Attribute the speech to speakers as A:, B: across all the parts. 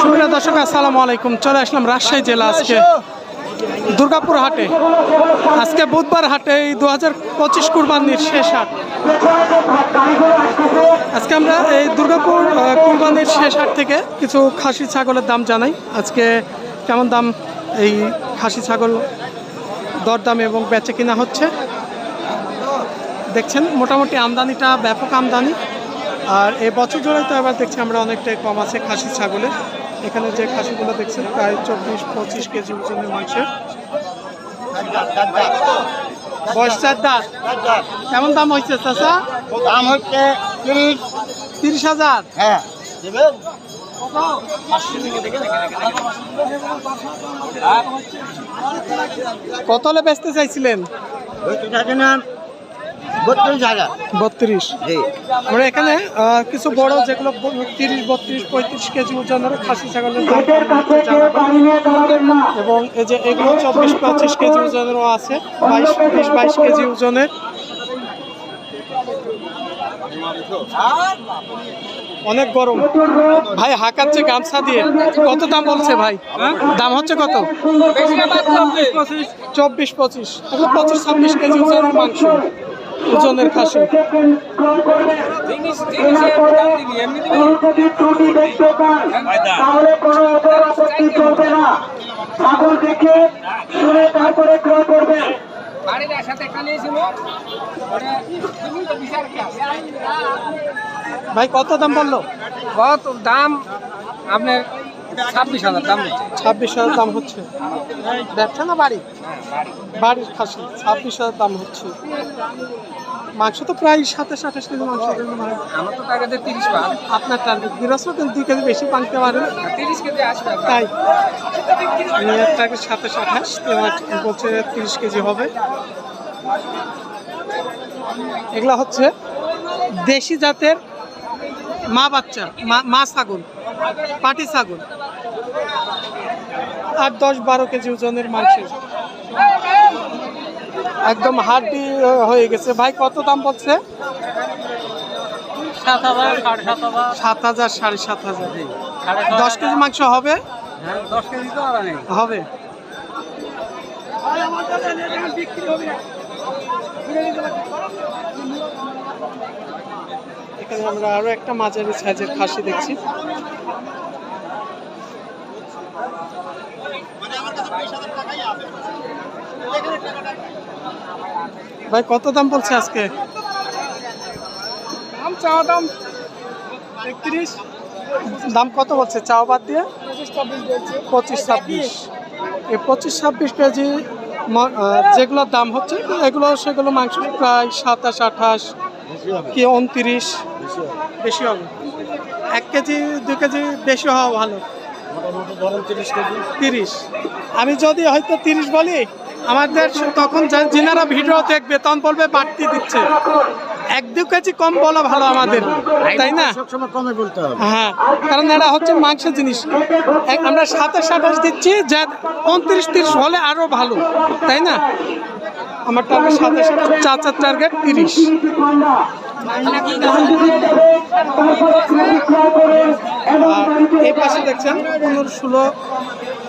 A: সুপ্রিয় দর্শক, আসসালামু আলাইকুম। চলে আসলাম রাজশাহী জেলা আজকে দুর্গাপুর হাটে। আজকে বুধবার হাটে এই দু হাজার পঁচিশ কুরবানির শেষ হাট। আজকে আমরা এই দুর্গাপুর কুরবানির শেষ হাট থেকে কিছু খাসি ছাগলের দাম জানাই। আজকে কেমন দাম এই খাসি ছাগল দরদাম এবং বেচে কিনা হচ্ছে? দেখছেন মোটামুটি আমদানিটা ব্যাপক আমদানি। আর এই বছর জোড়াই তো এবার দেখছি আমরা অনেকটাই কম আছে খাসি ছাগলের। এখানে যে খাসিগুলো দেখছেন প্রায় চব্বিশ পঁচিশ কেজি ওজনের মাংসের। দাঁত। কেমন দাম হয়েছে চাচা?
B: দাম হচ্ছে তিরিশ।
A: তিরিশ হাজার?
B: হ্যাঁ।
A: কত হলে বেচতে চাইছিলেন?
B: বত্রিশ হাজার।
A: আমরা এখানে কিছু বড় যেগুলো তিরিশ বত্রিশ পঁয়ত্রিশ কেজি ওজনের খাসি ছাগলের দাম এবং এই যে এগুলো চব্বিশ পঁচিশ কেজি ওজনেরও আছে বাইশ বিশ বাইশ কেজি ওজনের অনেক গরম। ভাই হাঁকাচ্ছে গামছা দিয়ে। কত দাম বলছে ভাই? দাম হচ্ছে কত? চব্বিশ পঁচিশ। পঁচিশ ছাব্বিশ কেজি ওজনের মাংস। ওজনের খাসি।
C: তাহলে কোনো ওপর আপত্তি চলবে না ছাগল দেখে শুনে তারপরে ক্রয় করবেন
D: বাড়ির সাথে
A: ভাই কত দাম বলল?
D: কত দাম আপনার ছাব্বিশ হাজার দাম হচ্ছে
A: ছাব্বিশ হাজার দাম হচ্ছে। ব্যবসা না বাড়ি? বাড়ির খাসি ছাব্বিশ হাজার দাম হচ্ছে। মাংস তো প্রায় সাতাশ আঠাশ কেজি মাংস।
D: আমার তো টাকাতে তিরিশ পান।
A: আপনার টার্গেট গৃহস্থ কিন্তু দুই কেজি বেশি পানতে পারেন।
D: তিরিশ কেজি আসবে
A: তাই। মেয়ের টার্গেট সাতাশ আঠাশ বলছে তিরিশ কেজি হবে। এগুলা হচ্ছে দেশি জাতের মা বাচ্চা মা ছাগল পাটি ছাগল। আট দশ বারো কেজি ওজনের মাংসের। একদম হাড্ডি হয়ে গেছে। ভাই কত দাম বলছে?
D: সাত হাজার সাড়ে সাত হাজার।
A: দশ কেজি মাংস হবে?
D: হ্যাঁ
A: হবে। এখানে আমরা আরও একটা মাঝারি সাইজের খাসি দেখছি। ভাই কত দাম বলছে আজকে?
D: দাম চাওয়া দাম
A: একত্রিশ। দাম কত বলছে চাও বাদ দিয়ে?
D: পঁচিশ ছাব্বিশ বলছে
A: পঁচিশ ছাব্বিশ। এই পঁচিশ ছাব্বিশ কেজি যেগুলোর দাম হচ্ছে এগুলো সেগুলো মাংস প্রায় সাতাশ আঠাশ কি উনত্রিশ। বেশি হবে। এক কেজি দু কেজি বেশি হওয়া ভালো।
B: তিরিশ কেজি।
A: তিরিশ। আমি যদি হয়তো তিরিশ বলি আমাদের তখন যিনারা ভিডিও দেখবে তখন বলবে বাড়তি দিচ্ছে। এক দু কেজি কম বলা ভালো আমাদের তাই না?
B: কমে বলতে হবে।
A: হ্যাঁ কারণ এটা হচ্ছে মাংসের জিনিস। আমরা সাতাশ আঠাশ দিচ্ছি যা উনত্রিশ তিরিশ হলে আরও ভালো তাই না? আমার টার্গেট সাতাশ আঠাশ চার টার্গেট তিরিশ। এই পাশে দেখছেন পনেরো ষোলো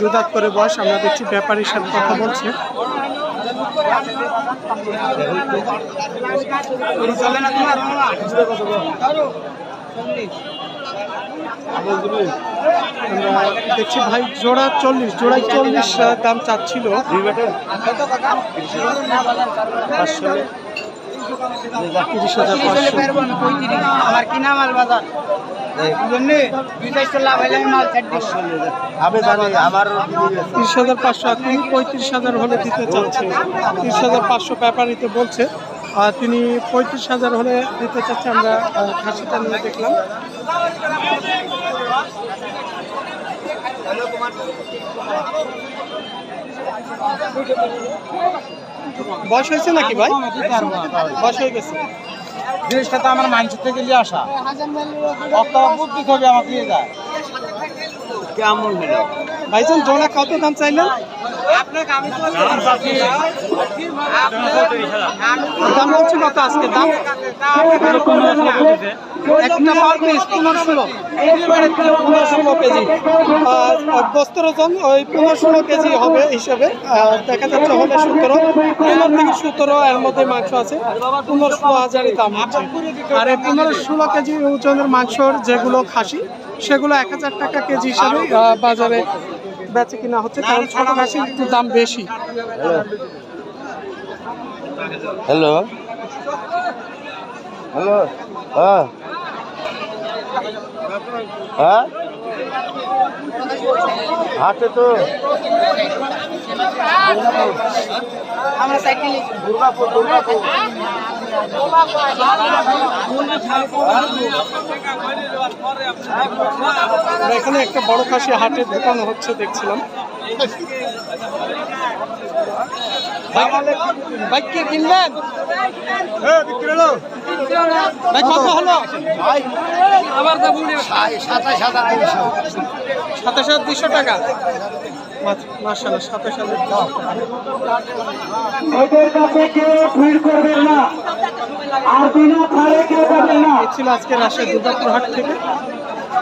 A: দুদাত করে বয়স আমরা দেখছি ব্যাপারীর সাথে কথা বলছে।
D: চলে না তোমার
A: আমরা দেখছি ভাই জোড়া চল্লিশ জোড়ায় চল্লিশ দাম চাচ্ছিল। তিরিশ হাজার পাঁচশো।
D: আমার কিনা মাল বাজার। আমি
B: জানি আমার
A: তিরিশ হাজার পাঁচশো আর তিনি পঁয়ত্রিশ হাজার হলে দিতে চাচ্ছে তিরিশ হাজার পাঁচশো ব্যাপারীতে বলছে আহ, তিনি পঁয়ত্রিশ হাজার হলে দিতে চাচ্ছে আমরা খাসিটা নিয়ে দেখলাম। বয়স হয়েছে নাকি ভাই? বয়স হয়ে গেছে।
D: জিনিসটা তো আমার মাংস থেকে নিয়ে আসা। অত বুদ্ধি হবে আমাকে নিয়ে যায়
B: কেমন হলো?
A: ভাইজান জোড়া কত দাম চাইলেন? দাম হচ্ছে কত আজকে? দাম? একটা পার পিস পনেরো ষোলো। পনেরো ষোলো কেজি। বস্ত্র ওজন ওই পনেরো ষোলো কেজি হবে হিসাবে। দেখা যাচ্ছে হলে সতেরো। পনেরো থেকে সতেরো এর মধ্যে মাংস আছে। পনেরো ষোলো হাজারই দাম আর এই পনেরো ষোলো কেজি ওজনের মাংসর যেগুলো খাসি সেগুলো এক হাজার টাকা কেজি হিসাবে বাজারে বেচে কিনা হচ্ছে কারণ ছোট খাসির একটু দাম বেশি।
B: হ্যালো। হ্যালো হ্যাঁ। হ্যাঁ? হাটে তো। দুর্গাপুর। দুর্গাপুর।
A: এখানে একটা বড় খাসি হাটে ঢোকানো হচ্ছে দেখছিলাম। ভাই কি কিনলেন ভাই কত হলো?
B: সাতাশ হাজার তিনশো
A: সাতাশ হাজার দুশো টাকা। মার্শাল সাতাশ হাজার
C: আর বিনা ছাড়ে কেউ যাবেন না।
A: ছিল আজকে রাজশাহী দুর্গাপুর হাট থেকে।